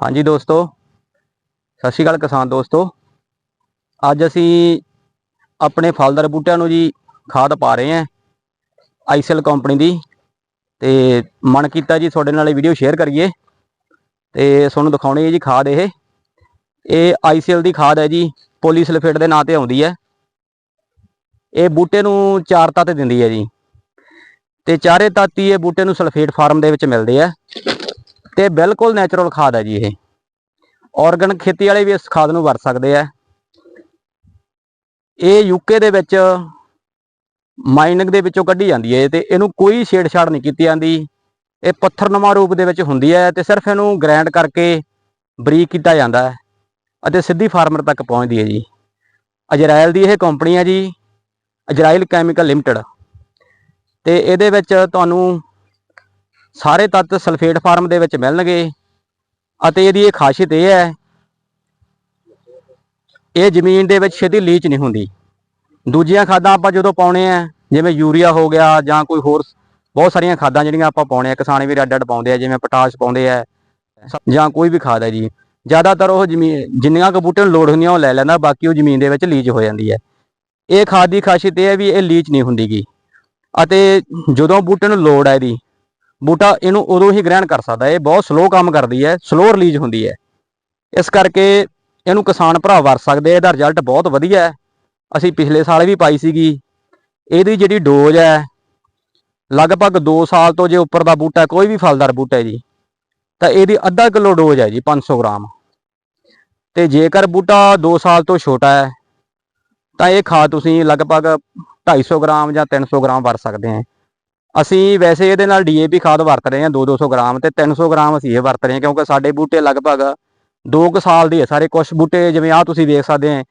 ਹਾਂਜੀ ਦੋਸਤੋ, ਸਤਿ ਸ਼੍ਰੀ ਅਕਾਲ ਕਿਸਾਨ ਦੋਸਤੋ। ਅੱਜ ਅਸੀਂ ਆਪਣੇ ਫਲਦਾਰ ਬੂਟਿਆਂ ਨੂੰ ਜੀ ਖਾਦ ਪਾ ਰਹੇ ਹਾਂ ਆਈਸੈਲ ਕੰਪਨੀ ਦੀ ਤੇ ਮਨ ਕੀਤਾ ਜੀ ਤੁਹਾਡੇ ਨਾਲ ਇਹ ਵੀਡੀਓ ਸ਼ੇਅਰ ਕਰੀਏ ਤੇ ਤੁਹਾਨੂੰ ਦਿਖਾਉਣੀ ਹੈ ਜੀ ਖਾਦ ਇਹ। ਇਹ ਆਈਸੈਲ ਦੀ ਖਾਦ ਹੈ ਜੀ, ਪੋਲੀਸਲਫੇਟ ਦੇ ਨਾਂ ਤੇ ਆਉਂਦੀ ਹੈ। ਇਹ ਬੂਟੇ ਨੂੰ ਚਾਰ ਤੱਤ ਦਿੰਦੀ ਹੈ ਜੀ। ਤੇ ਚਾਰੇ ਤੱਤ ਹੀ ਇਹ ਬੂਟੇ ਨੂੰ ਸਲਫੇਟ ਫਾਰਮ ਦੇ ਵਿੱਚ ਮਿਲਦੇ ਆ। ਤੇ ਬਿਲਕੁਲ ਨੈਚੁਰਲ ਖਾਦ ਹੈ ਜੀ ਇਹ। ਆਰਗੈਨਿਕ ਖੇਤੀ ਵਾਲੇ ਵੀ ਇਸ ਖਾਦ ਨੂੰ ਵਰਤ ਸਕਦੇ ਆ। ਇਹ ਯੂਕੇ ਦੇ ਵਿੱਚ ਮਾਈਨਿੰਗ ਦੇ ਵਿੱਚੋਂ ਕੱਢੀ ਜਾਂਦੀ ਹੈ ਤੇ ਇਹਨੂੰ ਕੋਈ ਛੇੜਛਾੜ ਨਹੀਂ ਕੀਤੀ ਜਾਂਦੀ। ਇਹ ਪੱਥਰਨੁਮਾ ਰੂਪ ਦੇ ਵਿੱਚ ਹੁੰਦੀ ਹੈ ਤੇ ਸਿਰਫ ਇਹਨੂੰ ਗ੍ਰਾਈਂਡ ਕਰਕੇ ਬਰੀਕ ਕੀਤਾ ਜਾਂਦਾ ਹੈ ਅਤੇ ਸਿੱਧੀ ਫਾਰਮਰ ਤੱਕ ਪਹੁੰਚਦੀ ਹੈ ਜੀ। ਅਜਰਾਇਲ ਦੀ ਇਹ ਕੰਪਨੀ ਹੈ ਜੀ ਅਜਰਾਇਲ ਕੈਮੀਕਲ ਲਿਮਟਿਡ ਤੇ ਇਹਦੇ ਵਿੱਚ ਤੁਹਾਨੂੰ ਸਾਰੇ ਤੱਤ ਸਲਫੇਟ ਫਾਰਮ ਦੇ ਵਿੱਚ ਮਿਲਣਗੇ ਅਤੇ ਇਹਦੀ ਇਹ ਖਾਸੀਅਤ ਇਹ ਹੈ, ਇਹ ਜ਼ਮੀਨ ਦੇ ਵਿੱਚ ਛੇਤੀ ਲੀਚ ਨਹੀਂ ਹੁੰਦੀ। ਦੂਜੀਆਂ ਖਾਦਾਂ ਆਪਾਂ ਜਦੋਂ ਪਾਉਣੇ ਆ, ਜਿਵੇਂ ਯੂਰੀਆ ਹੋ ਗਿਆ ਜਾਂ ਕੋਈ ਹੋਰ ਬਹੁਤ ਸਾਰੀਆਂ ਖਾਦਾਂ ਜਿਹੜੀਆਂ ਆਪਾਂ ਪਾਉਣੇ ਆ, ਕਿਸਾਨ ਵੀ ਅੱਡ ਅੱਡ ਪਾਉਂਦੇ ਆ, ਜਿਵੇਂ ਪੋਟਾਸ਼ ਪਾਉਂਦੇ ਆ, ਜਾਂ ਕੋਈ ਵੀ ਖਾਦ ਹੈ ਜੀ। ਜ਼ਿਆਦਾਤਰ ਉਹ ਜ਼ਮੀਨ ਜਿੰਨੀਆਂ ਕੁ ਬੂਟੇ ਨੂੰ ਲੋੜ ਹੁੰਦੀਆਂ ਉਹ ਲੈ ਲੈਂਦਾ, ਬਾਕੀ ਉਹ ਜ਼ਮੀਨ ਦੇ ਵਿੱਚ ਲੀਚ ਹੋ ਜਾਂਦੀ ਹੈ। ਇਹ ਖਾਦ ਦੀ ਖਾਸੀਅਤ ਇਹ ਹੈ ਵੀ ਇਹ ਲੀਚ ਨਹੀਂ ਹੁੰਦੀਗੀ। ਅਤੇ ਜਦੋਂ ਬੂਟੇ ਨੂੰ ਲੋੜ ਹੈ ਇਹਦੀ ਬੂਟਾ ਇਹਨੂੰ ਉਦੋਂ ਹੀ ਗ੍ਰਹਿਣ ਕਰ ਸਕਦਾ ਇਹ ਬਹੁਤ ਸਲੋ ਕੰਮ ਕਰਦੀ ਹੈ ਸਲੋ ਰਿਲੀਜ਼ ਹੁੰਦੀ ਹੈ। ਇਸ ਕਰਕੇ ਇਹਨੂੰ ਕਿਸਾਨ ਭਰਾ ਵਰਤ ਸਕਦੇ ਆ। ਇਹਦਾ ਰਿਜ਼ਲਟ ਬਹੁਤ ਵਧੀਆ ਹੈ। ਅਸੀਂ ਪਿਛਲੇ ਸਾਲ ਵੀ ਪਾਈ ਸੀਗੀ। ਇਹਦੀ ਜਿਹੜੀ ਡੋਜ਼ ਹੈ, ਲਗਭਗ 2 ਸਾਲ ਤੋਂ ਜੇ ਉੱਪਰ ਦਾ ਬੂਟਾ ਕੋਈ ਵੀ ਫਲਦਾਰ ਬੂਟਾ ਹੈ ਜੀ, ਤਾਂ ਇਹਦੀ ਅੱਧਾ ਕਿਲੋ ਡੋਜ਼ ਹੈ ਜੀ 500 ਗ੍ਰਾਮ। ਤੇ ਜੇਕਰ ਬੂਟਾ 2 ਸਾਲ ਤੋਂ ਛੋਟਾ ਹੈ, ਤਾਂ ਇਹ ਖਾਦ ਤੁਸੀਂ ਲਗਭਗ 250 ਗ੍ਰਾਮ ਜਾਂ 300 ਗ੍ਰਾਮ ਵਰਤ ਸਕਦੇ ਆ। ਅਸੀਂ ਵੈਸੇ ਇਹਦੇ ਨਾਲ ਡੀਏਪੀ ਖਾਦ ਵਰਤ ਰਹੇ ਹਾਂ 2-200 ਗ੍ਰਾਮ ਤੇ 300 ਗ੍ਰਾਮ ਅਸੀਂ ਇਹ ਵਰਤ ਰਹੇ ਹਾਂ, ਕਿਉਂਕਿ ਸਾਡੇ ਬੂਟੇ ਲਗਭਗ 2 ਕੁ ਸਾਲ ਦੇ ਆ ਸਾਰੇ ਕੁਝ ਬੂਟੇ, ਜਿਵੇਂ ਆ ਤੁਸੀਂ ਵੇਖ ਸਕਦੇ ਆ,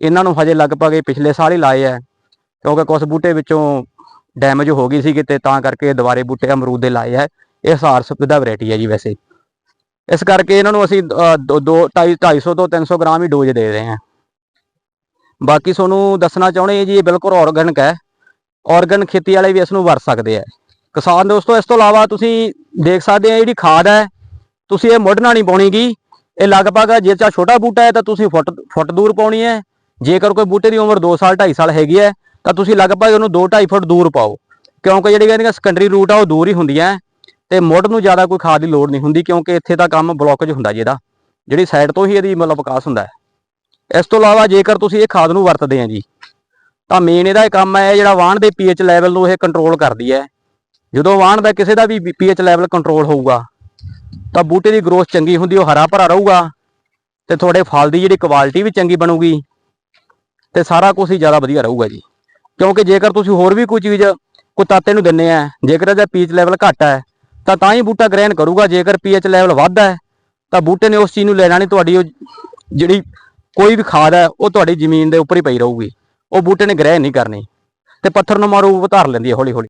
ਇਹਨਾਂ ਨੂੰ ਹਜੇ ਲਗਭਗ ਇਹ ਪਿਛਲੇ ਸਾਲ ਹੀ ਲਾਏ ਆ, ਕਿਉਂਕਿ ਕੁਝ ਬੂਟੇ ਵਿੱਚੋਂ ਡੈਮੇਜ ਹੋ ਗਈ ਸੀ ਕਿਤੇ ਤਾਂ ਕਰਕੇ ਦੁਬਾਰੇ ਬੂਟੇ ਅਮਰੂਦ ਦੇ ਲਾਏ ਆ, ਇਹ ਸਾਰ ਸੁਵਿਧਾ ਵੈਰਾਈਟੀ ਹੈ ਜੀ ਵੈਸੇ। ਇਸ ਕਰਕੇ ਇਹਨਾਂ ਨੂੰ ਅਸੀਂ 2 250 ਤੋਂ 300 ਗ੍ਰਾਮ ਹੀ ਡੋਜ਼ ਦੇ ਰਹੇ ਹਾਂ। ਬਾਕੀ ਤੁਹਾਨੂੰ ਦੱਸਣਾ ਚਾਹੁੰਦੇ ਜੀ, ਇਹ ਬਿਲਕੁਲ ਆਰਗੈਨਿਕ ਹੈ। ਆਰਗਨ ਖੇਤੀ ਵਾਲੇ ਵੀ ਇਸ ਨੂੰ ਵਰਤ ਸਕਦੇ ਆ। ਕਿਸਾਨ ਦੋਸਤੋ, ਇਸ ਤੋਂ ਇਲਾਵਾ ਤੁਸੀਂ ਦੇਖ ਸਕਦੇ ਆ ਜਿਹੜੀ ਖਾਦ ਹੈ, ਤੁਸੀਂ ਇਹ ਮੁੱਢ ਨਾਲ ਨਹੀਂ ਪਾਉਣੀਗੀ ਇਹ ਲਗਭਗ ਜੇ ਚਾ ਛੋਟਾ ਬੂਟਾ ਹੈ ਤਾਂ ਤੁਸੀਂ ਫੁੱਟ ਫੁੱਟ ਦੂਰ ਪਾਉਣੀ ਹੈ। ਜੇਕਰ ਕੋਈ ਬੂਟੇ ਦੀ ਉਮਰ 2 ਸਾਲ 2.5 ਸਾਲ ਹੈਗੀ ਹੈ, ਤਾਂ ਤੁਸੀਂ ਲਗਭਗ ਉਹਨੂੰ 2.5 ਫੁੱਟ ਦੂਰ ਪਾਓ। ਕਿਉਂਕਿ ਜਿਹੜੀ ਇਹਦੀਆਂ ਸੈਕੰਡਰੀ ਰੂਟ ਆ, ਉਹ ਦੂਰ ਹੀ ਹੁੰਦੀਆਂ ਤੇ ਮੁੱਢ ਨੂੰ ਜ਼ਿਆਦਾ ਕੋਈ ਖਾਦ ਦੀ ਲੋੜ ਨਹੀਂ ਹੁੰਦੀ, ਕਿਉਂਕਿ ਇੱਥੇ ਤਾਂ ਕੰਮ ਬਲੌਕੇਜ ਹੁੰਦਾ ਜੀ ਇਹਦਾ। ਜਿਹੜੀ ਸਾਈਡ ਤੋਂ ਹੀ ਇਹਦੀ ਮਤਲਬ ਵਿਕਾਸ ਹੁੰਦਾ ਹੈ। ਇਸ ਤੋਂ ਇਲਾਵਾ ਜੇਕਰ ਤੁਸੀਂ ਇਹ ਖਾਦ ਨੂੰ ਵਰਤਦੇ ਆ ਜੀ ਤਾਂ ਮੇਨ ਇਹਦਾ ਇਹ ਕੰਮ ਹੈ ਜਿਹੜਾ ਵਾਹਣ ਦੇ ਪੀਐਚ ਲੈਵਲ ਨੂੰ ਇਹ ਕੰਟਰੋਲ ਕਰਦੀ ਹੈ। ਜਦੋਂ ਵਾਹਣ ਦਾ ਕਿਸੇ ਦਾ ਵੀ ਪੀਐਚ ਲੈਵਲ ਕੰਟਰੋਲ ਹੋਊਗਾ, ਤਾਂ ਬੂਟੇ ਦੀ ਗਰੋਥ ਚੰਗੀ ਹੁੰਦੀ, ਉਹ ਹਰਾ ਭਰਾ ਰਹੂਗਾ ਤੇ ਤੁਹਾਡੇ ਫਲ ਦੀ ਜਿਹੜੀ ਕੁਆਲਿਟੀ ਵੀ ਚੰਗੀ ਬਣੂਗੀ ਤੇ ਸਾਰਾ ਕੁਝ ਹੀ ਜ਼ਿਆਦਾ ਵਧੀਆ ਰਹੂਗਾ ਜੀ। ਕਿਉਂਕਿ ਜੇਕਰ ਤੁਸੀਂ ਹੋਰ ਵੀ ਕੋਈ ਚੀਜ਼ ਕੋਈ ਤਾਤੇ ਨੂੰ ਦਿੰਨੇ ਆ, ਜੇਕਰ ਇਹਦਾ ਪੀਐਚ ਲੈਵਲ ਘੱਟ ਹੈ, ਤਾਂ ਤਾਂ ਹੀ ਬੂਟਾ ਗ੍ਰਹਿਣ ਕਰੂਗਾ, ਜੇਕਰ ਪੀਐਚ ਲੈਵਲ ਵੱਧ ਹੈ, ਤਾਂ ਬੂਟੇ ਨੇ ਉਸ ਚੀਜ਼ ਨੂੰ ਲੈਣਾ ਨਹੀਂ, ਤੁਹਾਡੀ ਉਹ ਜਿਹੜੀ ਕੋਈ ਵੀ ਖਾਦ ਹੈ, ਉਹ ਤੁਹਾਡੀ ਜ਼ਮੀਨ ਦੇ ਉੱਪਰ ਹੀ ਪਈ ਰਹੂਗੀ। ਉਹ ਬੂਟੇ ਨੇ ਗ੍ਰਹਿ ਨਹੀਂ ਕਰਨੀ ਤੇ ਪੱਥਰ ਨੂੰ ਮਾਰੂ ਧਾਰ ਲੈਂਦੀ ਹੈ ਹੌਲੀ ਹੌਲੀ